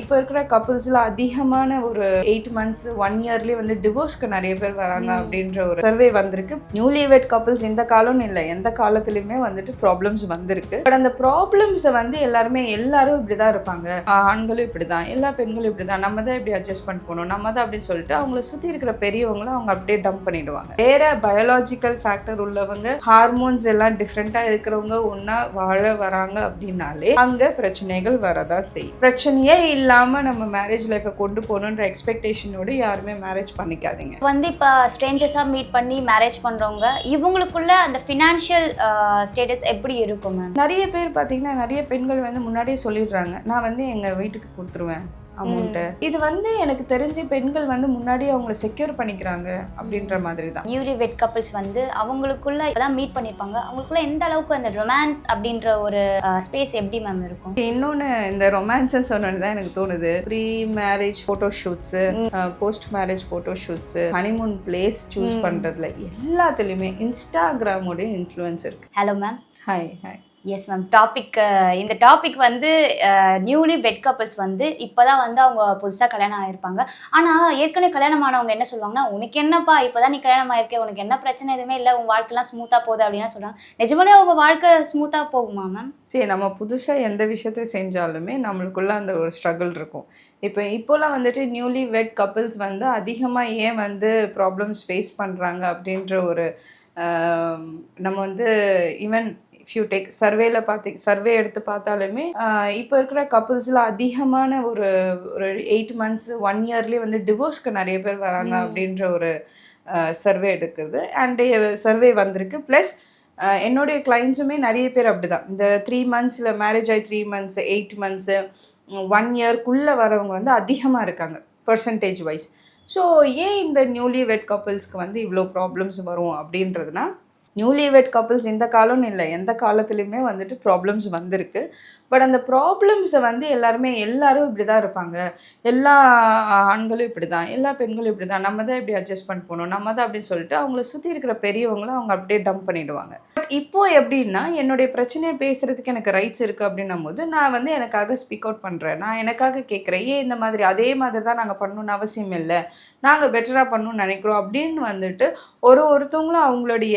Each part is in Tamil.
இப்போ இருக்கிற கப்புள்ஸ்ல அதிகமான ஒரு எயிட் மந்த்ஸ் ஒன் இயர்லயே வந்து டிவோர்ஸ்க்கு நிறைய பேர் வராங்க அப்படின்ற ஒரு சர்வே வந்திருக்கு. நியூலி வெட் கப்புள்ஸ் இந்த காலம்னு இல்லை எந்த காலத்துலயுமே வந்துட்டு ப்ராப்ளம்ஸ் வந்திருக்கு. பட் அந்த ப்ராப்ளம்ஸை வந்து எல்லாருமே எல்லாரும் இப்படிதான் இருப்பாங்க. ஆஹ் ஆண்களும் இப்படிதான் எல்லா பெண்களும் இப்படிதான். நம்ம தான் இப்படி அட்ஜஸ்ட் பண்ணி போகணும் நம்ம தான் அப்படின்னு சொல்லிட்டு அவங்கள சுத்தி இருக்கிற பெரியவங்களும் அவங்க அப்படியே டம்ப் பண்ணிடுவாங்க. வேற பயாலாஜிக்கல் ஃபேக்டர் உள்ளவங்க ஹார்மோன்ஸ் எல்லாம் டிஃப்ரெண்டா இருக்கிறவங்க ஒண்ணா வாழ வராங்க அப்படின்னாலே அங்க பிரச்சனைகள் வரதான் செய்யும். பிரச்சனையே இல்லாம நம்ம மேரேஜ் லைஃபை கொண்டு போகணுன்ற எக்ஸ்பெக்டேஷனோடு யாருமே மேரேஜ் பண்ணிக்காதீங்க. வந்து இப்போ ஸ்ட்ரேஞ்சர்ஸாக மீட் பண்ணி மேரேஜ் பண்ணுறவங்க இவங்களுக்குள்ள அந்த ஃபினான்ஷியல் ஸ்டேட்டஸ் எப்படி இருக்கும் மேம் நிறைய பேர் பார்த்தீங்கன்னா நிறைய பெண்கள் வந்து முன்னாடியே சொல்லிடுறாங்க நான் வந்து எங்க வீட்டுக்கு கொடுத்துருவேன். அமௌண்ட்டு இது வந்து எனக்கு தெரிஞ்சு பெண்கள் வந்து முன்னாடியே அவங்கள செக்யூர் பண்ணிக்கிறாங்க அப்படின்ற மாதிரி தான் நியூலி வெட் கப்பிள்ஸ் வந்து அவங்களுக்குள்ள இப்பதான் மீட் பண்ணியிருப்பாங்க அவங்களுக்குள்ள எந்த அளவுக்கு அந்த ரொமான்ஸ் அப்படின்ற ஒரு ஸ்பேஸ் எப்படி மேம் இருக்கும்? இன்னொன்று இந்த ரொமான்ஸ் சொன்னது தான் எனக்கு தோணுது. Pre marriage photo shoots post marriage photo shoots honeymoon place choose பண்ணுறதுல எல்லாத்துலேயுமே இன்ஸ்டாகிராமோட இன்ஃப்ளூயன்ஸ் இருக்கு. Hello ma'am hi hi yes ma'am topic இந்த டாபிக் வந்து நியூலி வெட் கப்பிள்ஸ் வந்து இப்போதான் வந்து அவங்க புதுசாக கல்யாணம் ஆகியிருப்பாங்க ஆனால் ஏற்கனவே கல்யாணம் ஆனவங்க என்ன சொல்லுவாங்கன்னா உனக்கு என்னப்பா இப்போ தான் நீ கல்யாணம் ஆயிருக்கே உனக்கு என்ன பிரச்சனை எதுவுமே இல்லை உன் வாழ்க்கைலாம் ஸ்மூத்தாக போகுது அப்படின்னு சொல்கிறாங்க நிஜமாலே அவங்க வாழ்க்கை ஸ்மூத்தாக போகுமா மேம் சரி நம்ம புதுசாக எந்த விஷயத்த செஞ்சாலுமே நம்மளுக்குள்ள அந்த ஒரு ஸ்ட்ரகிள் இருக்கும். இப்போ இப்போலாம் வந்துட்டு நியூலி வெட் கப்பிள்ஸ் வந்து அதிகமாக ஏன் வந்து ப்ராப்ளம்ஸ் ஃபேஸ் பண்ணுறாங்க அப்படின்ற ஒரு நம்ம வந்து ஈவன் ஃபியூ டேக் சர்வேல பார்த்தி சர்வே எடுத்து பார்த்தாலுமே இப்போ இருக்கிற கப்புள்ஸில் அதிகமான ஒரு ஒரு எயிட் மந்த்ஸ் ஒன் இயர்லேயே வந்து டிவோர்ஸ்க்கு நிறைய பேர் வராங்க அப்படின்ற ஒரு சர்வே எடுக்குது. அண்ட் சர்வே வந்திருக்கு. ப்ளஸ் என்னுடைய கிளைண்ட்ஸுமே நிறைய பேர் அப்படிதான். இந்த த்ரீ மந்த்ஸில் மேரேஜ் ஆகி three months eight months one இயர்க்குள்ளே வரவங்க வந்து அதிகமாக இருக்காங்க பர்சன்டேஜ் வைஸ் ஸோ ஏன் இந்த நியூலி வெட் கப்புள்ஸ்க்கு வந்து இவ்வளோ ப்ராப்ளம்ஸ் வரும் அப்படின்றதுனா நியூலி வெட் கப்புள்ஸ் இந்த காலம்னு இல்லை எந்த காலத்துலேயுமே வந்துட்டு ப்ராப்ளம்ஸ் வந்திருக்கு. பட் அந்த ப்ராப்ளம்ஸை வந்து எல்லாருமே எல்லாரும் இப்படி தான் இருப்பாங்க. எல்லா ஆண்களும் இப்படி தான் எல்லா பெண்களும் இப்படி தான் நம்ம தான் இப்படி அட்ஜஸ்ட் பண்ணி போகணும் நம்ம தான் அப்படின்னு சொல்லிட்டு அவங்கள சுற்றி இருக்கிற பெரியவங்களும் அவங்க அப்படியே டம்ப் பண்ணிடுவாங்க. பட் இப்போது எப்படின்னா என்னுடைய பிரச்சனையை பேசுகிறதுக்கு எனக்கு ரைட்ஸ் இருக்குது அப்படின்னும் போது நான் வந்து எனக்காக ஸ்பீக் அவுட் பண்ணுறேன் நான் எனக்காக கேட்குறேன் ஏன் இந்த மாதிரி? அதே மாதிரி தான் நாங்கள் பண்ணணும்னு அவசியம் இல்லை. நாங்கள் பெட்டராக பண்ணணும்னு நினைக்கிறோம். அப்படின்னு வந்துட்டு ஒரு ஒருத்தவங்களும் அவங்களுடைய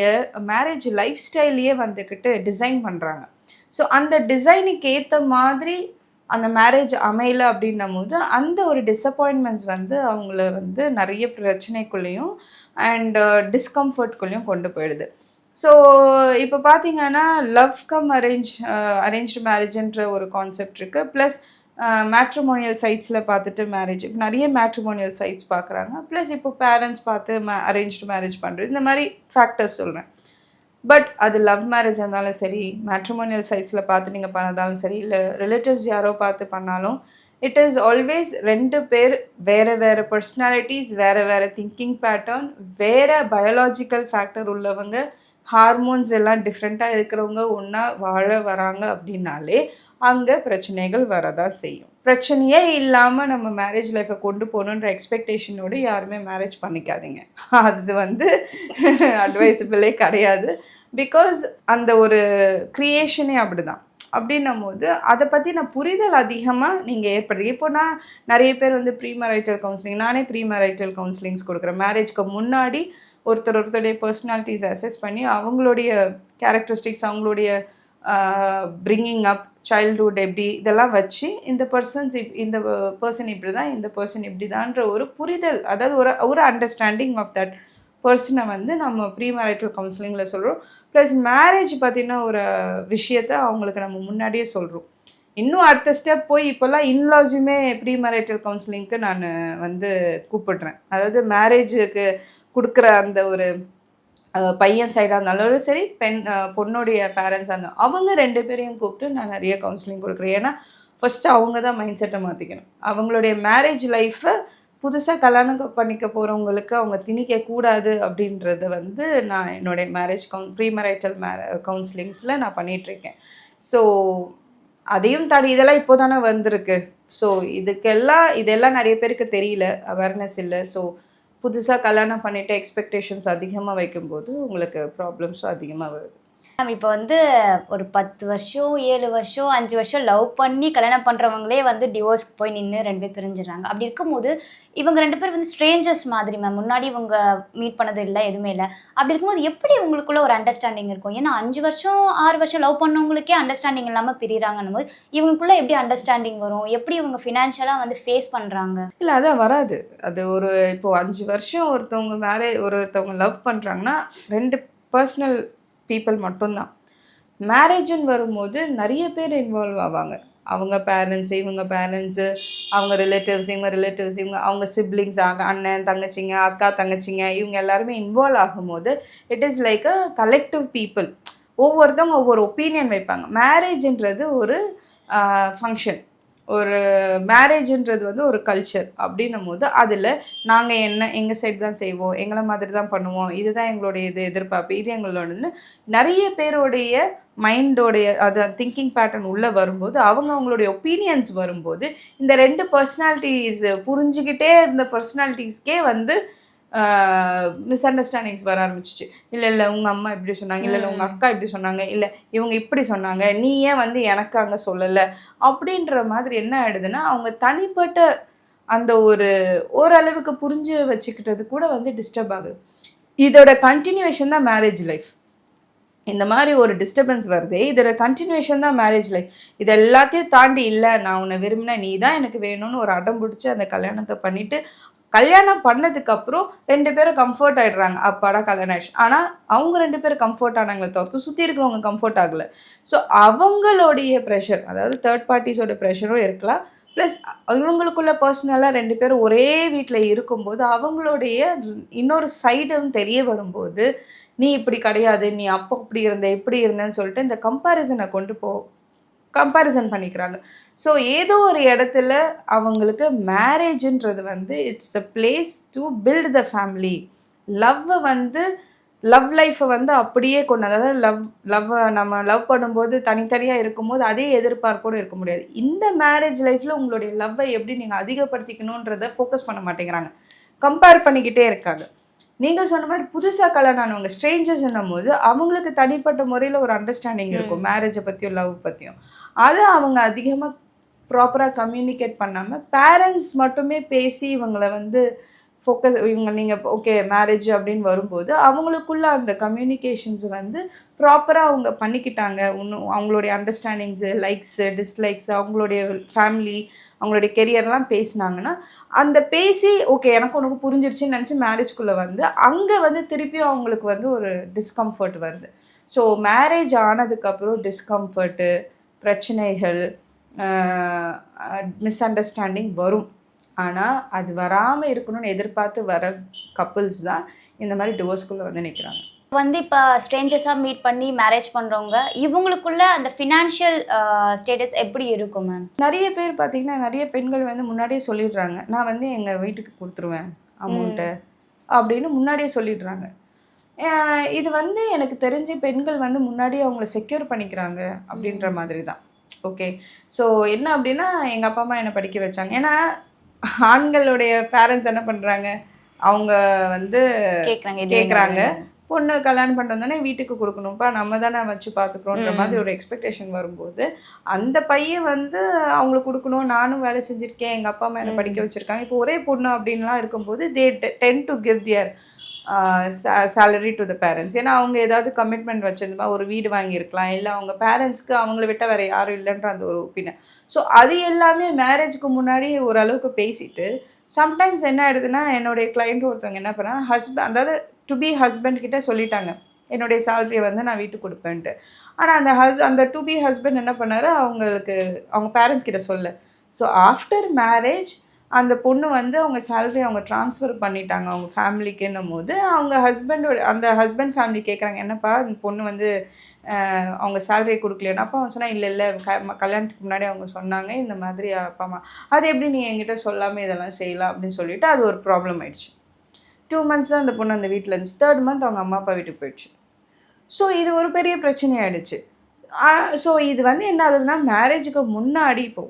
மேரேஜ் லைஃப் ஸ்டைலையே வந்துக்கிட்டு டிசைன் பண்ணுறாங்க ஸோ அந்த டிசைனுக்கு ஏற்ற மாதிரி அந்த மேரேஜ் அமையல அப்படின்னும் போது அந்த ஒரு டிசப்பாயின்மெண்ட்ஸ் வந்து அவங்கள வந்து நிறைய பிரச்சனைக்குள்ளேயும் அண்ட் டிஸ்கம்ஃபர்ட்குள்ளேயும் uh, கொண்டு போயிடுது. ஸோ uh, uh, இப்போ பார்த்தீங்கன்னா லவ் கம் அரேஞ்ச் அரேஞ்ச்டு மேரேஜ்ன்ற ஒரு கான்செப்ட் இருக்குது ப்ளஸ் மேட்ரிமோனியல் சைட்ஸில் பார்த்துட்டு மேரேஜ் இப்போ நிறைய மேட்ரிமோனியல் சைட்ஸ் பார்க்குறாங்க ப்ளஸ் இப்போ பேரண்ட்ஸ் பார்த்து மே அரேஞ்ச்டு மேரேஜ் பண்ணுறது இந்த மாதிரி ஃபேக்டர்ஸ் சொல்கிறேன் பட் அது லவ் மேரேஜ் இருந்தாலும் சரி மேட்ரிமோனியல் சைட்ஸில் பார்த்து நீங்கள் பண்ணதாலும் சரி இல்லை ரிலேட்டிவ்ஸ் யாரோ பார்த்து பண்ணாலும் இட் இஸ் ஆல்வேஸ் ரெண்டு பேர் வேறு வேறு பர்சனாலிட்டிஸ் வேறு வேறு திங்கிங் பேட்டர்ன் வேறு பயாலாஜிக்கல் ஃபேக்டர் உள்ளவங்க ஹார்மோன்ஸ் எல்லாம் டிஃப்ரெண்ட்டாக இருக்கிறவங்க ஒன்றா வாழ வராங்க அப்படின்னாலே அங்கே பிரச்சனைகள் வரதான் செய்யும். பிரச்சனையே இல்லாமல் நம்ம மேரேஜ் லைஃப்பை கொண்டு போகணுன்ற எக்ஸ்பெக்டேஷனோடு யாருமே மேரேஜ் பண்ணிக்காதீங்க. அது வந்து அட்வைசபிளே கிடையாது. பிகாஸ் அந்த ஒரு க்ரியேஷனே அப்படிதான். அப்படின்னும் போது அதை நான் புரிதல் அதிகமாக நீங்கள் ஏற்படுது இப்போ நான் நிறைய பேர் வந்து ப்ரீ மேரைட்டல் கவுன்சிலிங் நானே ப்ரீ மேரைட்டல் கவுன்சிலிங்ஸ் கொடுக்குறேன். மேரேஜ்க்கு முன்னாடி ஒருத்தர் ஒருத்தருடைய பர்சனாலிட்டிஸ் அசஸ் பண்ணி அவங்களுடைய கேரக்டரிஸ்டிக்ஸ் அவங்களுடைய பிரிங்கிங் அப் சைல்டுஹுட் எப்படி இதெல்லாம் வச்சு இந்த பர்சன்ஸ் இப் இந்த பர்சன் இப்படி தான் இந்த பர்சன் இப்படி தான்ற ஒரு புரிதல் அதாவது ஒரு ஒரு அண்டர்ஸ்டாண்டிங் ஆஃப் தட் பர்சனை வந்து நம்ம ப்ரீ மேரிட்டல் கவுன்சிலிங்கில் சொல்கிறோம் ப்ளஸ் மேரேஜ் பார்த்தீங்கன்னா ஒரு விஷயத்த அவங்களுக்கு நம்ம முன்னாடியே சொல்கிறோம் இன்னும் அடுத்த ஸ்டெப் போய் இப்போல்லாம் இன்லாஸுமே ப்ரீ மேரிட்டல் கவுன்சிலிங்க்கு நான் வந்து கூப்பிடுறேன். அதாவது மேரேஜுக்கு கொடுக்குற அந்த ஒரு பையன் சைடாக இருந்தாலும் சரி பெண் பொண்ணுடைய பேரண்ட்ஸாக இருந்தாலும் அவங்க ரெண்டு பேரையும் கூப்பிட்டு நான் நிறைய கவுன்சிலிங் கொடுக்குறேன். ஏன்னா ஃபஸ்ட்டு அவங்க தான் மைண்ட் செட்டை மாற்றிக்கணும் அவங்களுடைய மேரேஜ் லைஃப்பை புதுசாக கல்யாணம் பண்ணிக்க போகிறவங்களுக்கு அவங்க திணிக்கக்கூடாது அப்படின்றத வந்து நான் என்னுடைய மேரேஜ் கவுன் ப்ரீ மேரைட்டல் மேர கவுன்சிலிங்ஸில் நான் பண்ணிகிட்ருக்கேன் ஸோ அதையும் தாண்டி இதெல்லாம் இப்போ தானே வந்திருக்கு. ஸோ இதுக்கெல்லாம் இதெல்லாம் நிறைய பேருக்கு தெரியல அவேர்னஸ் இல்லை. ஸோ புதுசாக கல்யாணம் பண்ணிவிட்டு எக்ஸ்பெக்டேஷன்ஸ் அதிகமாக வைக்கும்போது உங்களுக்கு ப்ராப்ளம்ஸும் அதிகமாக வருது. மேம் இப்போ வந்து ஒரு பத்து வருஷம் ஏழு வருஷம் அஞ்சு வருஷம் லவ் பண்ணி கல்யாணம் பண்ணுறவங்களே வந்து டிவோர்ஸ்க்கு போய் நின்று ரெண்டு பேர் பிரிஞ்சிடறாங்க. அப்படி இருக்கும்போது இவங்க ரெண்டு பேர் வந்து ஸ்ட்ரேஞ்சர்ஸ் மாதிரி மேம். முன்னாடி இவங்க மீட் பண்ணது இல்லை எதுவுமே இல்லை. அப்படி இருக்கும்போது எப்படி உங்களுக்குள்ள ஒரு அண்டர்ஸ்டாண்டிங் இருக்கும்? ஏன்னா அஞ்சு வருஷம் ஆறு வருஷம் லவ் பண்ணவங்களுக்கே அண்டர்ஸ்டாண்டிங் இல்லாமல் பிரிகிறாங்கன்னும் போது இவங்களுக்குள்ள எப்படி அண்டர்ஸ்டாண்டிங் வரும்? எப்படி இவங்க ஃபினான்ஷியலாக வந்து ஃபேஸ் பண்ணுறாங்க இல்லை அதான் வராது. அது ஒரு இப்போ அஞ்சு வருஷம் ஒருத்தவங்க மேரே ஒருத்தவங்க லவ் பண்ணுறாங்கன்னா ரெண்டு பர்சனல் பீப்புள் மட்டும்தான். மேரேஜுன்னு வரும்போது நிறைய பேர் இன்வால்வ் ஆவாங்க. அவங்க பேரண்ட்ஸ் இவங்க பேரண்ட்ஸு அவங்க ரிலேட்டிவ்ஸ் இவங்க ரிலேட்டிவ்ஸ் இவங்க அவங்க சிப்ளிங்ஸ் ஆக அண்ணன் தங்கச்சிங்க அக்கா தங்கச்சிங்க இவங்க எல்லாருமே இன்வால்வ் ஆகும்போது it is like a collective people ஒவ்வொருத்தவங்க ஒவ்வொரு ஒப்பீனியன் வைப்பாங்க. மேரேஜ்ன்றது ஒரு ஃபங்க்ஷன் ஒரு மேரேஜ்ன்றது வந்து ஒரு கல்ச்சர் அப்படின்னும் போது அதில் நாங்கள் என்ன எங்கள் சைடு தான் செய்வோம் எங்களை மாதிரி தான் பண்ணுவோம் இதுதான் எங்களுடைய இது எதிர்பார்ப்பு இது எங்களோடது நிறைய பேருடைய மைண்டோடைய அது திங்கிங் பேட்டர்ன் உள்ளே வரும்போது அவங்க அவங்களுடைய ஒப்பீனியன்ஸ் வரும்போது இந்த ரெண்டு பர்சனாலிட்டிஸ் புரிஞ்சுக்கிட்டே இருந்த பர்சனாலிட்டிஸ்க்கே வந்து மிஸ் அண்டர்ஸ்டாண்டிங்ஸ் வர ஆரம்பிச்சிச்சு. இல்லை இல்லை உங்கள் அம்மா இப்படி சொன்னாங்க இல்லை இல்லை உங்கள் அக்கா இப்படி சொன்னாங்க இல்லை இவங்க இப்படி சொன்னாங்க நீ ஏன் வந்து எனக்கு அங்கே சொல்லலை? அப்படின்ற மாதிரி என்ன ஆயிடுதுன்னா அவங்க தனிப்பட்ட அந்த ஒரு ஓரளவுக்கு புரிஞ்சு வச்சுக்கிட்டது கூட வந்து டிஸ்டர்ப் ஆகுது. இதோட கண்டினியூவேஷன் தான் மேரேஜ் லைஃப் இந்த மாதிரி ஒரு டிஸ்டர்பன்ஸ் வருதே இதோட கண்டினியூவேஷன் தான் மேரேஜ் லைஃப் இது எல்லாத்தையும் தாண்டி இல்லை நான் உன்னை விரும்பினேன் நீ தான் எனக்கு வேணும்னு ஒரு அடம் பிடிச்சி அந்த கல்யாணத்தை பண்ணிட்டு கல்யாணம் பண்ணதுக்கு அப்புறம் ரெண்டு பேரும் கம்ஃபர்ட் ஆயிடுறாங்க. அப்பாடா கல்யாணம் ஆயிடுச்சு ஆனால் அவங்க ரெண்டு பேரும் கம்ஃபர்ட் ஆனாங்களே தவிர்த்து சுற்றி இருக்கிறவங்க கம்ஃபர்ட் ஆகலை. ஸோ அவங்களுடைய ப்ரெஷர் அதாவது தேர்ட் பார்ட்டிஸோட ப்ரெஷரும் இருக்கலாம். ப்ளஸ் இவங்களுக்குள்ள பர்சனலாக ரெண்டு பேரும் ஒரே வீட்டில் இருக்கும்போது அவங்களுடைய இன்னொரு சைடும் தெரிய வரும்போது நீ இப்படி கிடையாது நீ அப்போ இப்படி இருந்த இப்படி இருந்தேன்னு சொல்லிட்டு இந்த கம்பேரிசனை கொண்டு போ கம்பேரிசன் பண்ணிக்கிறாங்க. ஸோ ஏதோ ஒரு இடத்துல அவங்களுக்கு மேரேஜுன்றது வந்து it's a place to build the family லவ்வை வந்து லவ் லைஃப்பை வந்து அப்படியே கொண்டு அதாவது லவ் லவ் நம்ம லவ் பண்ணும்போது தனித்தனியாக இருக்கும்போது அதே எதிர்பார்ப்போடு இருக்க முடியாது. இந்த மேரேஜ் லைஃப்பில் உங்களுடைய லவ்வை எப்படி நீங்கள் அதிகப்படுத்திக்கணுன்றதை ஃபோக்கஸ் பண்ண மாட்டேங்கிறாங்க. கம்பேர் பண்ணிக்கிட்டே இருக்காங்க. நீங்கள் சொன்ன மாதிரி புதுசாக கல்யாணம் ஆனவங்க ஸ்ட்ரேஞ்சர்ஸ் போது அவங்களுக்கு தனிப்பட்ட முறையில் ஒரு அண்டர்ஸ்டாண்டிங் இருக்கும். மேரேஜை பற்றியும் லவ் பற்றியும் அதை அவங்க அதிகமாக ப்ராப்பராக கம்யூனிகேட் பண்ணாமல் பேரண்ட்ஸ் மட்டுமே பேசி இவங்களை வந்து ஃபோக்கஸ் இவங்க நீங்கள் ஓகே மேரேஜ் அப்படின்னு வரும்போது அவங்களுக்குள்ள அந்த கம்யூனிகேஷன்ஸ் வந்து ப்ராப்பராக அவங்க பண்ணிக்கிட்டாங்க. இன்னும் அவங்களுடைய அண்டர்ஸ்டாண்டிங்ஸு லைக்ஸு டிஸ்லைக்ஸு அவங்களுடைய ஃபேமிலி அவங்களுடைய கெரியர்லாம் பேசினாங்கன்னா அந்த பேசி ஓகே எனக்கு உனக்கு புரிஞ்சிருச்சுன்னு நினச்சி மேரேஜ்குள்ளே வந்து அங்கே வந்து திருப்பியும் அவங்களுக்கு வந்து ஒரு டிஸ்கம்ஃபர்ட் வருது. ஸோ மேரேஜ் ஆனதுக்கப்புறம் டிஸ்கம்ஃபர்ட்டு பிரச்சனைகள் மிஸ் அண்டர்ஸ்டாண்டிங் வரும். ஆனால் அது வராமல் இருக்கணும்னு எதிர்பார்த்து வர கப்புள்ஸ் தான் இந்த மாதிரி டிவோர்ஸ்குள்ளே வந்து நிற்கிறாங்க வந்து இப்போ ஸ்ட்ரேஞ்சர்ஸாக மீட் பண்ணி மேரேஜ் பண்ணுறவங்க இவங்களுக்குள்ள அந்த ஃபினான்ஷியல் ஸ்டேட்டஸ் எப்படி இருக்கும் மேம் நிறைய பேர் பார்த்தீங்கன்னா நிறைய பெண்கள் வந்து முன்னாடியே சொல்லிடுறாங்க நான் வந்து எங்கள் வீட்டுக்கு கொடுத்துருவேன் அமௌண்ட்டை அப்படின்னு முன்னாடியே சொல்லிடுறாங்க. இது வந்து எனக்கு தெரிஞ்ச பெண்கள் வந்து முன்னாடியே அவங்கள செக்யூர் பண்ணிக்கிறாங்க அப்படின்ற மாதிரி தான். ஓகே ஸோ என்ன அப்படின்னா எங்கள் அப்பா அம்மா என்னை படிக்க வச்சாங்க. ஏன்னா ஆண்களுடைய பேரண்ட்ஸ் என்ன பண்ணுறாங்க அவங்க வந்து கேட்குறாங்க கேக்குறாங்க. பொண்ணு கல்யாணம் பண்ணிட்டு வந்தோடனே வீட்டுக்கு கொடுக்கணும்ப்பா நம்ம தானே வச்சு பார்த்துக்குறோன்ற மாதிரி ஒரு எக்ஸ்பெக்டேஷன் வரும்போது அந்த பையன் வந்து அவங்களுக்கு கொடுக்கணும். நானும் வேலை செஞ்சுருக்கேன். எங்கள் அப்பா அம்மா என்னை படிக்க வச்சுருக்காங்க. இப்போ ஒரே பொண்ணு அப்படின்லாம் இருக்கும்போது they tend to give their salary to the parents ஏன்னா அவங்க ஏதாவது கமிட்மெண்ட் வச்சிருந்தா ஒரு வீடு வாங்கியிருக்கலாம். இல்லை அவங்க பேரண்ட்ஸ்க்கு அவங்கள விட்டால் வேறு யாரும் இல்லைன்ற அந்த ஒரு ஒப்பீனியன் ஸோ அது எல்லாமே மேரேஜ்க்கு முன்னாடி ஓரளவுக்கு பேசிட்டு சம்டைம்ஸ் என்ன ஆயிடுதுன்னா என்னுடைய கிளைண்ட் ஒருத்தவங்க என்ன பண்ணாங்க ஹஸ்பண்ட் அதாவது டு பி ஹஸ்பண்ட் கிட்ட சொல்லிட்டாங்க. என்னுடைய சேலரியை வந்து நான் வீட்டுக்கு கொடுப்பேன்ட்டு. ஆனால் அந்த ஹஸ் அந்த டு பி ஹஸ்பண்ட் என்ன பண்ணார் அவங்களுக்கு அவங்க பேரண்ட்ஸ் கிட்ட சொல்ல ஸோ ஆஃப்டர் மேரேஜ் அந்த பொண்ணு வந்து அவங்க சேலரி அவங்க ட்ரான்ஸ்ஃபர் பண்ணிட்டாங்க. அவங்க ஃபேமிலிக்குன்னும் போது அவங்க ஹஸ்பண்டோட அந்த ஹஸ்பண்ட் ஃபேமிலி கேட்குறாங்க என்னப்பா இந்த பொண்ணு வந்து அவங்க சேலரி கொடுக்கலையா அப்போ அவன் சொன்னால் இல்லை இல்லை க- கல்யாணத்துக்கு முன்னாடி அவங்க சொன்னாங்க இந்த மாதிரி அப்பா அம்மா அது எப்படி நீ என்கிட்ட சொல்லாமல் இதெல்லாம் செய்யலாம்? அப்படின்னு சொல்லிட்டு அது ஒரு ப்ராப்ளம் ஆயிடுச்சு. டூ மந்த்ஸ் தான் அந்த பொண்ணு அந்த வீட்டில் இருந்துச்சு. தேர்ட் மந்த் அவங்க அம்மா அப்பா வீட்டுக்கு போயிடுச்சு. ஸோ இது ஒரு பெரிய பிரச்சனை ஆயிடுச்சு ஸோ இது வந்து என்ன ஆகுதுன்னா மேரேஜுக்கு முன்னாடி இப்போ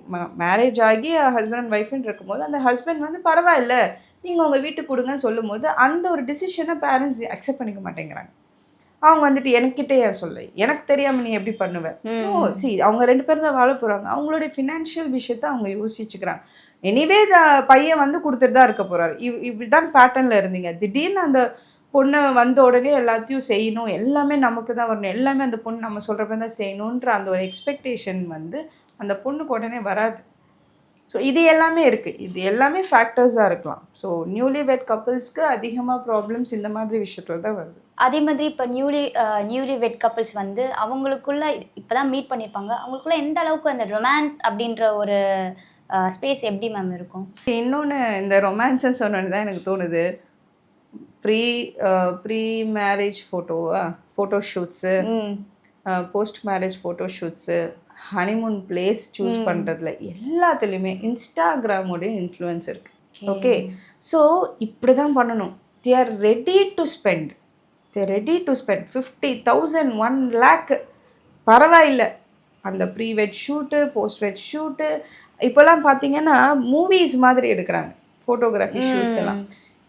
மேரேஜ் ஆகி ஹஸ்பண்ட் அண்ட் ஒய்ஃப்னு இருக்கும்போது அந்த ஹஸ்பண்ட் வந்து பரவாயில்ல நீங்கள் உங்கள் வீட்டுக்கு கொடுங்கன்னு சொல்லும்போது அந்த ஒரு டிசிஷனை பேரண்ட்ஸ் அக்செப்ட் பண்ணிக்க மாட்டேங்கிறாங்க. அவங்க வந்துட்டு என்கிட்ட ஏன் சொல்ல. எனக்கு தெரியாம நீ எப்படி பண்ணுவ? ஓ சி அவங்க ரெண்டு பேரும் தான் வாழ போறாங்க. அவங்களுடைய ஃபினான்ஷியல் விஷயத்த அவங்க யோசிச்சுக்கிறாங்க. எனிவே பையன் வந்து கொடுத்துட்டு தான் இருக்க போறாரு. இவ் இப்படிதான் பேட்டர்ன்ல இருந்தீங்க. திடீர்னு அந்த பொண்ணு வந்த உடனே எல்லாத்தையும் செய்யணும். எல்லாமே நமக்கு தான் வரணும். எல்லாமே அந்த பொண்ணு நம்ம சொல்கிறப்ப தான் செய்யணுன்ற அந்த ஒரு எக்ஸ்பெக்டேஷன் வந்து அந்த பொண்ணுக்கு உடனே வராது. ஸோ இது எல்லாமே இருக்குது இது எல்லாமே ஃபேக்டர்ஸாக இருக்கலாம். ஸோ நியூலி வெட் கப்புள்ஸ்க்கு அதிகமாக ப்ராப்ளம்ஸ் இந்த மாதிரி விஷயத்துல தான் வருது. அதே மாதிரி இப்போ நியூலி நியூலி வெட் கப்பிள்ஸ் வந்து அவங்களுக்குள்ள இப்போ தான் மீட் பண்ணியிருப்பாங்க அவங்களுக்குள்ள எந்த அளவுக்கு அந்த ரொமான்ஸ் அப்படின்ற ஒரு ஸ்பேஸ் எப்படி மேம் இருக்கும்? இன்னொன்று இந்த ரொமான்ஸ்ன்னு சொன்னோன்னு தான் எனக்கு தோணுது. Pre pre marriage ஃபோட்டோவா photo shoots post marriage photo shoots honeymoon place choose பண்ணுறதுல எல்லாத்துலேயுமே இன்ஸ்டாகிராமோடைய இன்ஃப்ளூயன்ஸ் இருக்குது ஓகே. ஸோ இப்படி தான் பண்ணணும் they are ready to spend they ready to spend fifty thousand one lakh பரவாயில்ல. அந்த pre wed shoot post wed shoot இப்போல்லாம் பார்த்தீங்கன்னா மூவிஸ் மாதிரி எடுக்கிறாங்க. ஃபோட்டோகிராஃபி ஷூட்ஸ் எல்லாம்.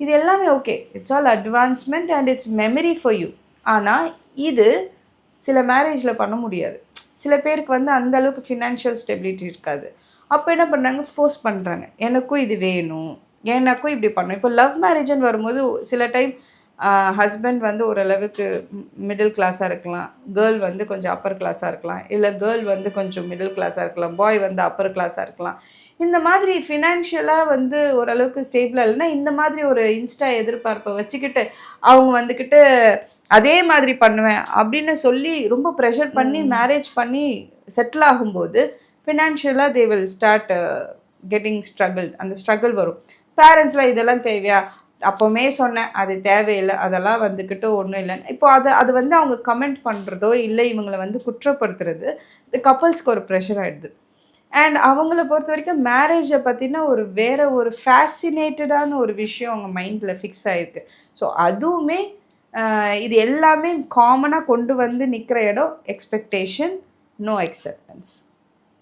இது எல்லாமே okay it's all advancement and it's memory for you ஆனால் இது சில மேரேஜில் பண்ண முடியாது. சில பேருக்கு வந்து அந்த அளவுக்கு ஃபினான்ஷியல் ஸ்டெபிலிட்டி இருக்காது. அப்போ என்ன பண்ணுறாங்க ஃபோர்ஸ் பண்ணுறாங்க எனக்கும் இது வேணும். எனக்கும் இப்படி பண்ணணும். இப்போ லவ் மேரேஜ்னு வரும்போது சில டைம் ஹஸ்பண்ட் வந்து ஓரளவுக்கு மிடில் கிளாஸாக இருக்கலாம். கேர்ள் வந்து கொஞ்சம் அப்பர் கிளாஸாக இருக்கலாம். இல்லை கேர்ள் வந்து கொஞ்சம் மிடில் கிளாஸாக இருக்கலாம். பாய் வந்து அப்பர் கிளாஸாக இருக்கலாம். இந்த மாதிரி ஃபினான்ஷியலாக வந்து ஓரளவுக்கு ஸ்டேபிளாக இல்லைன்னா இந்த மாதிரி ஒரு இன்ஸ்டா எதிர்பார்ப்பை வச்சுக்கிட்டு அவங்க வந்துக்கிட்டு அதே மாதிரி பண்ணுவேன் அப்படின்னு சொல்லி ரொம்ப ப்ரெஷர் பண்ணி மேரேஜ் பண்ணி செட்டில் ஆகும்போது ஃபினான்ஷியலாக they will start getting struggle அந்த ஸ்ட்ரகிள் வரும். பேரண்ட்ஸ்லாம் இதெல்லாம் தேவையா? அப்போவுமே சொன்னேன் அது தேவையில்லை அதெல்லாம் வந்துக்கிட்டு ஒன்றும் இல்லைன்னு. இப்போ அதை அது வந்து அவங்க கமெண்ட் பண்ணுறதோ இல்லை இவங்களை வந்து குற்றப்படுத்துறது இந்த கப்பல்ஸ்க்கு ஒரு ப்ரெஷர் ஆகிடுது அண்ட் அவங்கள பொறுத்த வரைக்கும் மேரேஜை பற்றின ஒரு வேற ஒரு ஃபேசினேட்டடான ஒரு விஷயம் அவங்க மைண்டில் ஃபிக்ஸ் ஆகிருக்கு ஸோ அதுவுமே இது எல்லாமே காமனாக கொண்டு வந்து நிற்கிற இடம் எக்ஸ்பெக்டேஷன் நோ அக்செப்டன்ஸ்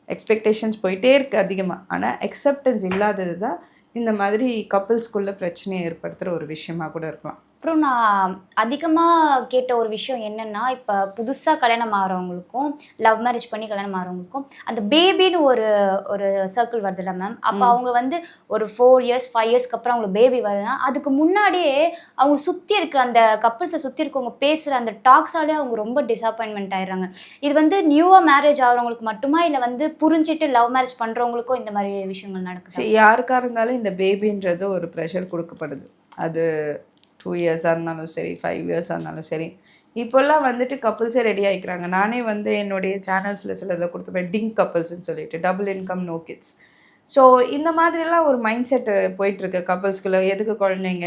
எக்ஸ்பெக்டேஷன்ஸ் போயிட்டே இருக்குது அதிகமாக ஆனால் அக்செப்டன்ஸ் இல்லாதது தான் இந்த மாதிரி கப்புள்ஸ்குள்ளே பிரச்சனையை ஏற்படுத்துகிற ஒரு விஷயமா கூட இருக்கலாம். அப்புறம் நான் அதிகமாக கேட்ட ஒரு விஷயம் என்னன்னா இப்போ புதுசாக கல்யாணம் ஆகிறவங்களுக்கும் லவ் மேரேஜ் பண்ணி கல்யாணம் ஆகிறவங்களுக்கும் அந்த பேபின்னு ஒரு ஒரு சர்க்கிள் வருதுல்ல மேம் அப்போ அவங்க வந்து ஒரு ஃபோர் இயர்ஸ் ஃபைவ் இயர்ஸ்க்கு அப்புறம் அவங்களுக்கு பேபி வருதுன்னா அதுக்கு முன்னாடியே அவங்க சுற்றி இருக்கிற அந்த கப்புள்ஸை சுற்றி இருக்கவங்க பேசுகிற அந்த டாக்ஸாலே அவங்க ரொம்ப டிசப்பாயின்மெண்ட் ஆயிடுறாங்க. இது வந்து நியூவாக மேரேஜ் ஆகிறவங்களுக்கு மட்டுமா? இல்லை வந்து புரிஞ்சிட்டு லவ் மேரேஜ் பண்ணுறவங்களுக்கும் இந்த மாதிரி விஷயங்கள் நடக்குது? யாருக்காக இருந்தாலும் இந்த பேபின்றது ஒரு ப்ரெஷர் கொடுக்கப்படுது. அது டூ இயர்ஸாக இருந்தாலும் சரி ஃபைவ் இயர்ஸாக இருந்தாலும் சரி. இப்போல்லாம் வந்துட்டு கப்புள்ஸே ரெடி ஆகிக்கிறாங்க நானே வந்து என்னுடைய சேனல்ஸில் சிலதை கொடுத்துப்பேன். டிங் கப்புள்ஸ்னு சொல்லிட்டு double income no kids so இந்த மாதிரிலாம் ஒரு மைண்ட் செட்டு போயிட்டுருக்கு கப்புள்ஸ்குள்ளே எதுக்கு குழந்தைங்க?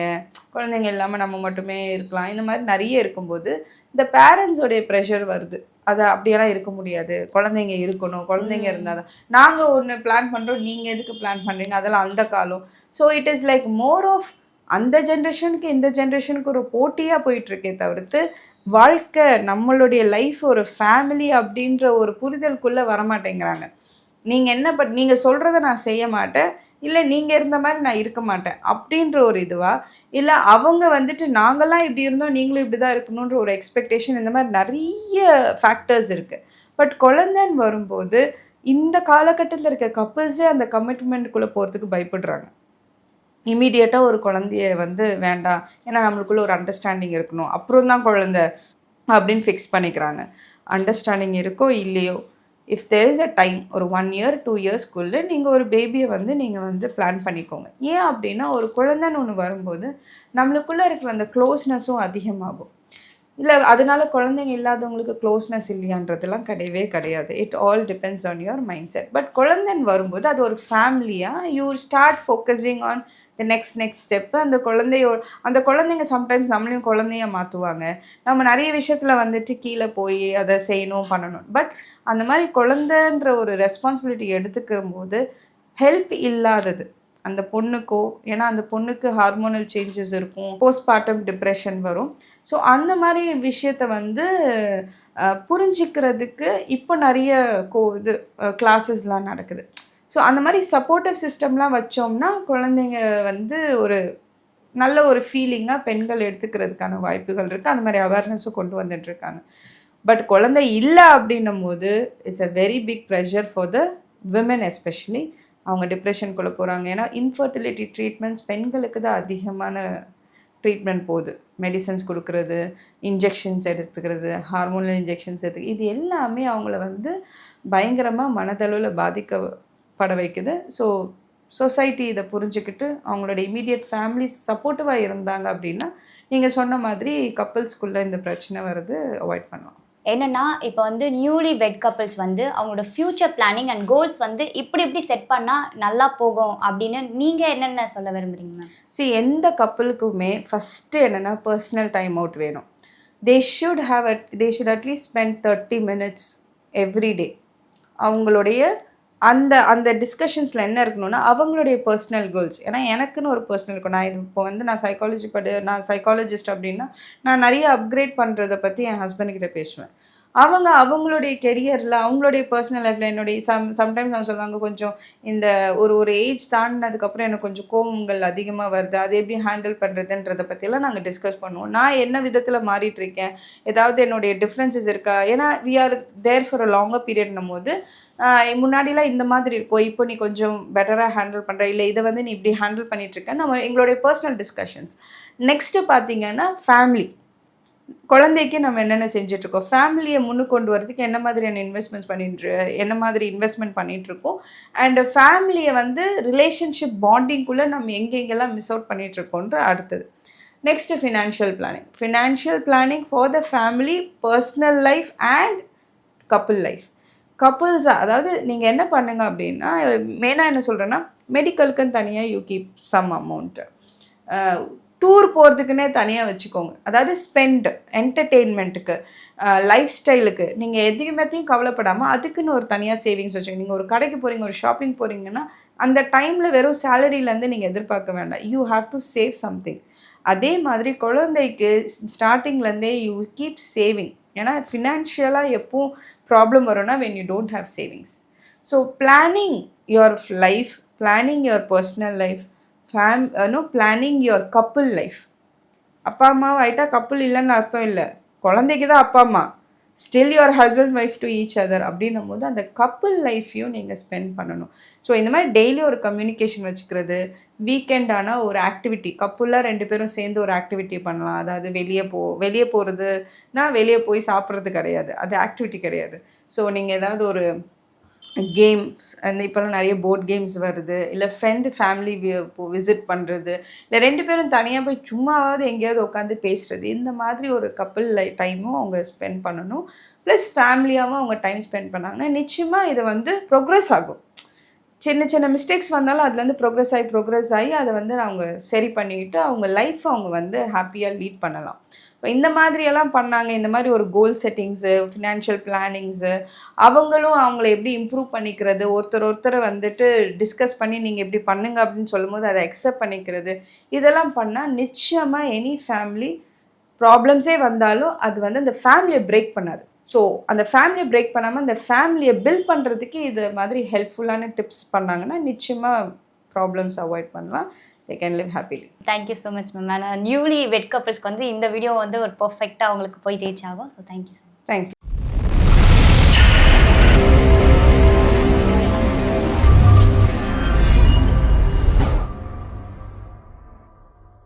குழந்தைங்க இல்லாமல் நம்ம மட்டுமே இருக்கலாம். இந்த மாதிரி நிறைய இருக்கும்போது இந்த பேரண்ட்ஸோடைய ப்ரெஷர் வருது. அது அப்படியெல்லாம் இருக்க முடியாது. குழந்தைங்க இருக்கணும். குழந்தைங்க இருந்தால் தான் நாங்கள் ஒன்று பிளான் பண்ணுறோம் நீங்கள் எதுக்கு பிளான் பண்ணுறீங்க அதெல்லாம் அந்த காலம். So it is like more of அந்த ஜென்ரேஷனுக்கு இந்த ஜென்ரேஷனுக்கு ஒரு போட்டியாக போயிட்டுருக்கே தவிர்த்து வாழ்க்கை நம்மளுடைய லைஃப் ஒரு ஃபேமிலி அப்படின்ற ஒரு புரிதலுக்குள்ளே வரமாட்டேங்கிறாங்க. நீங்கள் என்ன பட் நீங்கள் சொல்கிறத நான் செய்ய மாட்டேன். இல்லை நீங்கள் இருந்த மாதிரி நான் இருக்க மாட்டேன். அப்படின்ற ஒரு இதுவாக இல்லை அவங்க வந்துட்டு நாங்களாம் இப்படி இருந்தோம் நீங்களும் இப்படி தான் இருக்கணுன்ற ஒரு எக்ஸ்பெக்டேஷன் இந்த மாதிரி நிறைய ஃபேக்டர்ஸ் இருக்குது பட் குழந்தைன்னு வரும்போது இந்த காலகட்டத்தில் இருக்க கப்புள்ஸே அந்த கமிட்மெண்ட்டுக்குள்ளே போகிறதுக்கு பயப்படுறாங்க. இமீடியட்டாக ஒரு குழந்தைய வந்து வேண்டாம். ஏன்னா நம்மளுக்குள்ள ஒரு அண்டர்ஸ்டாண்டிங் இருக்கணும். அப்புறம் தான் குழந்தை அப்படின்னு ஃபிக்ஸ் பண்ணிக்கிறாங்க. அண்டர்ஸ்டாண்டிங் இருக்கோ இல்லையோ if there is a time ஒரு ஒன் இயர் டூ இயர்ஸ்க்குள்ளே நீங்கள் ஒரு பேபியை வந்து நீங்கள் வந்து பிளான் பண்ணிக்கோங்க. ஏன் அப்படின்னா ஒரு குழந்தைன்னு ஒன்று வரும்போது நம்மளுக்குள்ளே இருக்கிற அந்த க்ளோஸ்னஸும் அதிகமாகும். இல்லை அதனால குழந்தைங்க இல்லாதவங்களுக்கு க்ளோஸ்னஸ் இல்லையான்றதுலாம் கிடையவே கிடையாது. It all depends on your mind set but குழந்தைன்னு வரும்போது அது ஒரு ஃபேமிலியாக you start focusing on the next next step அந்த குழந்தையோ அந்த குழந்தைங்க சம்டைம்ஸ் நம்மளையும் குழந்தைய மாற்றுவாங்க நம்ம நிறைய விஷயத்தில் வந்துட்டு கீழே போய் அதை செய்யணும் பண்ணணும். பட் அந்த மாதிரி குழந்தைன்ற ஒரு ரெஸ்பான்சிபிலிட்டி எடுத்துக்கிற போது ஹெல்ப் இல்லாதது. அந்த பொண்ணுக்கோ ஏன்னா அந்த பொண்ணுக்கு ஹார்மோனல் சேஞ்சஸ் இருக்கும். போஸ்ட்மார்ட்டம் டிப்ரெஷன் வரும். ஸோ அந்த மாதிரி விஷயத்த வந்து புரிஞ்சிக்கிறதுக்கு இப்போ நிறைய கோ இது கிளாஸஸ்லாம் நடக்குது. ஸோ அந்த மாதிரி சப்போர்ட்டிவ் சிஸ்டம்லாம் வச்சோம்னா குழந்தைங்க வந்து ஒரு நல்ல ஒரு ஃபீலிங்காக பெண்கள் எடுத்துக்கிறதுக்கான வாய்ப்புகள் இருக்குது அந்த மாதிரி அவேர்னஸும் கொண்டு வந்துட்டுருக்காங்க பட் குழந்தை இல்லை அப்படின்னும் போது it's a very big pressure for the women especially அவங்க டிப்ரெஷனுக்குள்ளே போகிறாங்க ஏன்னா இன்ஃபர்டிலிட்டி ட்ரீட்மெண்ட்ஸ் பெண்களுக்கு தான் அதிகமான ட்ரீட்மெண்ட் போகுது. மெடிசன்ஸ் கொடுக்கறது இன்ஜெக்ஷன்ஸ் எடுத்துக்கிறது ஹார்மோனல் இன்ஜெக்ஷன்ஸ் எடுத்து இது எல்லாமே அவங்கள வந்து பயங்கரமாக மனதளவில் பாதிக்கப்பட வைக்குது. ஸோ சொசைட்டி இதை புரிஞ்சுக்கிட்டு அவங்களோட இமீடியட் ஃபேமிலிஸ் சப்போர்ட்டிவாக இருந்தாங்க அப்படின்னா நீங்கள் சொன்ன மாதிரி கப்பல்ஸ்குள்ளே இந்த பிரச்சனை வர்றது அவாய்ட் பண்ணலாம். என்னென்னா இப்போ வந்து நியூலி வெட் கப்பிள்ஸ் வந்து அவங்களோட ஃப்யூச்சர் பிளானிங் அண்ட் கோல்ஸ் வந்து இப்படி இப்படி செட் பண்ணால் நல்லா போகும் அப்படின்னு நீங்கள் என்னென்ன சொல்ல விரும்புறீங்க சி எந்த கப்பலுக்குமே ஃபஸ்ட்டு என்னென்னா பர்சனல் டைம் அவுட் வேணும். They should have at they should at least spend thirty minutes every day அவங்களுடைய அந்த அந்த டிஸ்கஷன்ஸில் என்ன இருக்கணும்னா அவங்களுடைய பர்சனல் கோல்ஸ் ஏன்னா எனக்குன்னு ஒரு பர்சனல் இருக்கும் நான் இது இப்போ வந்து நான் சைக்காலஜி படி நான் சைக்காலஜிஸ்ட் அப்படின்னா நான் நிறைய அப்கிரேட் பண்ணுறதை பற்றி என் ஹஸ்பண்ட் கிட்ட பேசுவேன். அவங்க அவங்களுடைய கெரியரில் அவங்களுடைய பர்சனல் லைஃப்பில் என்னுடைய சம் சம்டைம்ஸ் அவங்க சொல்லுவாங்க கொஞ்சம் இந்த ஒரு ஒரு ஏஜ் தாண்டினதுக்கப்புறம் எனக்கு கொஞ்சம் கோபங்கள் அதிகமாக வருது. அதை எப்படி ஹேண்டில் பண்ணுறதுன்றதை பற்றியெல்லாம் நாங்கள் டிஸ்கஸ் பண்ணுவோம். நான் என்ன விதத்தில் மாறிட்டுருக்கேன்? ஏதாவது என்னுடைய டிஃப்ரென்சஸ் இருக்கா? ஏன்னா we are there for a longer பீரியட்னும் போது முன்னாடிலாம் இந்த மாதிரி இருக்கும். இப்போ நீ கொஞ்சம் பெட்டராக ஹேண்டில் பண்ணுற இல்லை இதை வந்து நீ இப்படி ஹேண்டில் பண்ணிகிட்ருக்க நம்ம எங்களுடைய பர்சனல் டிஸ்கஷன்ஸ் நெக்ஸ்ட்டு பார்த்தீங்கன்னா ஃபேமிலி குழந்தைக்கு நம்ம என்னென்ன செஞ்சிட்ருக்கோம்? ஃபேமிலியை முன்னுக்கு கொண்டு வரதுக்கு என்ன மாதிரியான இன்வெஸ்ட்மெண்ட்ஸ் பண்ணிட்டு என்ன மாதிரி இன்வெஸ்ட்மெண்ட் பண்ணிகிட்ருக்கோம் இருக்கோம் ஃபேமிலியை வந்து ரிலேஷன்ஷிப் பாண்டிங்குள்ளே நம்ம எங்கெங்கெல்லாம் மிஸ் அவுட் பண்ணிகிட்ருக்கோன்ற அடுத்தது. Next financial planning financial planning for the family personal life and couple life கப்புள்ஸாக அதாவது நீங்கள் என்ன பண்ணுங்க அப்படின்னா மெயினாக என்ன சொல்கிறேன்னா மெடிக்கலுக்குன்னு தனியாக you keep some amount tour போகிறதுக்குன்னே தனியாக வச்சுக்கோங்க. அதாவது ஸ்பெண்ட் என்டர்டெயின்மெண்ட்டுக்கு லைஃப் ஸ்டைலுக்கு நீங்கள் எதுக்குமேத்தையும் கவலைப்படாமல் அதுக்குன்னு ஒரு தனியாக சேவிங்ஸ் வச்சுக்கோங்க. நீங்கள் ஒரு கடைக்கு போகிறீங்க ஒரு ஷாப்பிங் போகிறீங்கன்னா அந்த டைமில் வெறும் சேலரியிலேருந்து நீங்கள் எதிர்பார்க்க வேண்டாம். You have to save something அதே மாதிரி குழந்தைக்கு ஸ்டார்டிங்லேருந்தே யூ கீப் சேவிங் ஏன்னா ஃபினான்ஷியலாக எப்போவும் ப்ராப்ளம் வரும்னா when you don't have savings so planning your life planning your personal life fam no planning your couple life அப்பா அம்மா ஆகிட்டா கப்புள் இல்லைன்னு அர்த்தம் இல்லை. குழந்தைக்கு தான் அப்பா அம்மா. Still your husband wife to each other அப்படின்னும் போது அந்த கப்புள் லைஃப்பையும் நீங்கள் ஸ்பெண்ட் பண்ணணும். ஸோ இந்த மாதிரி டெய்லி ஒரு கம்யூனிகேஷன் வச்சுக்கிறது வீக்கெண்டான ஒரு ஆக்டிவிட்டி கப்புளாக ரெண்டு பேரும் சேர்ந்து ஒரு ஆக்டிவிட்டி பண்ணலாம். அதாவது வெளியே போ வெளியே போகிறதுனா வெளியே போய் சாப்பிட்றது கிடையாது. அது ஆக்டிவிட்டி கிடையாது. ஸோ நீங்கள் ஏதாவது ஒரு கேம்ஸ் அந்த இப்போல்லாம் நிறைய போர்ட் கேம்ஸ் வருது. இல்லை ஃப்ரெண்டு ஃபேமிலி விசிட் பண்ணுறது இல்லை ரெண்டு பேரும் தனியாக போய் சும்மாவாவது எங்கேயாவது உட்காந்து பேசுகிறது இந்த மாதிரி ஒரு கப்பல் டைமும் அவங்க ஸ்பெண்ட் பண்ணணும். ப்ளஸ் ஃபேமிலியாகவும் அவங்க டைம் ஸ்பெண்ட் பண்ணாங்கன்னா நிச்சயமாக இது வந்து ப்ரோக்ரஸ் ஆகும். சின்ன சின்ன மிஸ்டேக்ஸ் வந்தாலும் அதுலேருந்து ப்ரோக்ரஸ் ஆகி ப்ரோக்ரஸ் ஆகி அதை வந்து அவங்க சரி பண்ணிக்கிட்டு அவங்க லைஃப் அவங்க வந்து ஹாப்பியாக லீட் பண்ணலாம். இந்த மாதிரியெல்லாம் பண்ணாங்க. இந்த மாதிரி ஒரு கோல் செட்டிங்ஸு ஃபினான்ஷியல் பிளானிங்ஸு அவங்களும் அவங்கள எப்படி இம்ப்ரூவ் பண்ணிக்கிறது ஒருத்தர் ஒருத்தரை வந்துட்டு டிஸ்கஸ் பண்ணி நீங்கள் இப்படி பண்ணுங்க அப்படின்னு சொல்லும்போது அதை அக்செப்ட் பண்ணிக்கிறது. இதெல்லாம் பண்ணால் நிச்சயமாக எனி ஃபேமிலி ப்ராப்ளம்ஸே வந்தாலும் அது வந்து அந்த ஃபேமிலியை பிரேக் பண்ணாது. ஸோ அந்த ஃபேமிலியை பிரேக் பண்ணாமல் அந்த ஃபேமிலியை பில்ட் பண்ணுறதுக்கு இது மாதிரி ஹெல்ப்ஃபுல்லான டிப்ஸ் பண்ணாங்கன்னா நிச்சயமாக ப்ராப்ளம்ஸ் அவாய்ட் பண்ணலாம். They can live happily thank you so much ma'am newly wed கப்பிள்ஸ்க்கு வந்து இந்த வீடியோ வந்து ஒரு பர்ஃபெக்டாக அவங்களுக்கு போய் ரீச் ஆகும். So thank you so much thank you